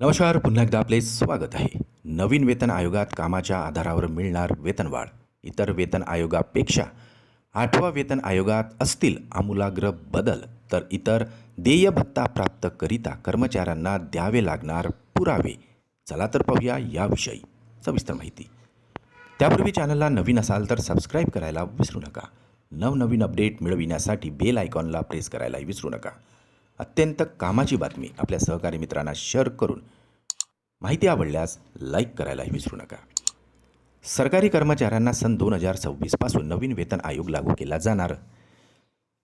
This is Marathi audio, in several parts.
नमस्कार पुन्हा एकदा आपले स्वागत आहे. नवीन वेतन आयोगात कामाच्या आधारावर मिळणार वेतनवाढ इतर वेतन आयोगापेक्षा आठवा वेतन आयोगात असतील आमूलाग्र बदल तर इतर देय भत्ता प्राप्तकरिता कर्मचाऱ्यांना द्यावे लागणार पुरावे. चला तर पाहूया याविषयी सविस्तर माहिती. त्यापूर्वी चॅनलला नवीन असाल तर सबस्क्राईब करायला विसरू नका. नवनवीन अपडेट मिळविण्यासाठी बेल आयकॉनला प्रेस करायलाही विसरू नका. अत्यंत कामाची बातमी आपल्या सहकारी मित्रांना शेअर करून माहिती आवडल्यास लाईक करायलाही विसरू नका. सरकारी कर्मचाऱ्यांना सन दोन हजार सव्वीसपासून नवीन वेतन आयोग लागू केला जाणार.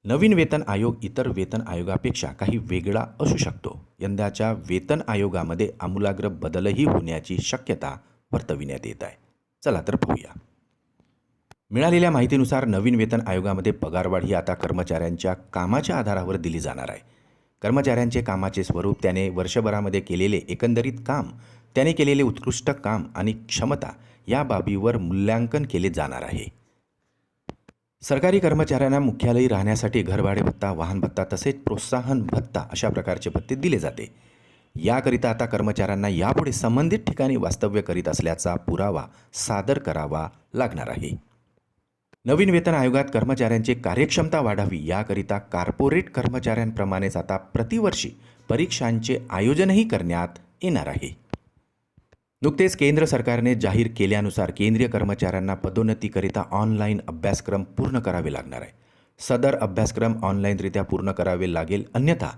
नवीन वेतन आयोग इतर वेतन आयोगापेक्षा काही वेगळा असू शकतो. यंदाच्या वेतन आयोगामध्ये आमूलाग्र बदलही होण्याची शक्यता वर्तविण्यात येत आहे. चला तर पाहूया. मिळालेल्या माहितीनुसार नवीन वेतन आयोगामध्ये पगारवाढ ही आता कर्मचाऱ्यांच्या कामाच्या आधारावर दिली जाणार आहे. कर्मचाऱ्यांचे कामाचे स्वरूप त्याने वर्षभरामध्ये केलेले एकंदरीत काम त्याने केलेले उत्कृष्ट काम आणि क्षमता या बाबीवर मूल्यांकन केले जाणार आहे. सरकारी कर्मचाऱ्यांना मुख्यालयी राहण्यासाठी घरभाडे भत्ता वाहन भत्ता तसेच प्रोत्साहन भत्ता अशा प्रकारचे भत्ते दिले जाते. याकरिता आता कर्मचाऱ्यांना यापुढे संबंधित ठिकाणी वास्तव्य करीत असल्याचा पुरावा सादर करावा लागणार आहे. नवीन वेतन आयोगात कर्मचाऱ्यांची कार्यक्षमता वाढावी याकरिता कार्पोरेट कर्मचाऱ्यांप्रमाणेच आता प्रतिवर्षी परीक्षांचे आयोजनही करण्यात येणार आहे. नुकतेच केंद्र सरकारने जाहीर केल्यानुसार केंद्रीय कर्मचाऱ्यांना पदोन्नतीकरिता ऑनलाईन अभ्यासक्रम पूर्ण करावे लागणार आहे. सदर अभ्यासक्रम ऑनलाईनरित्या पूर्ण करावे लागेल अन्यथा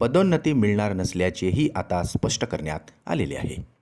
पदोन्नती मिळणार नसल्याचेही आता स्पष्ट करण्यात आलेले आहे.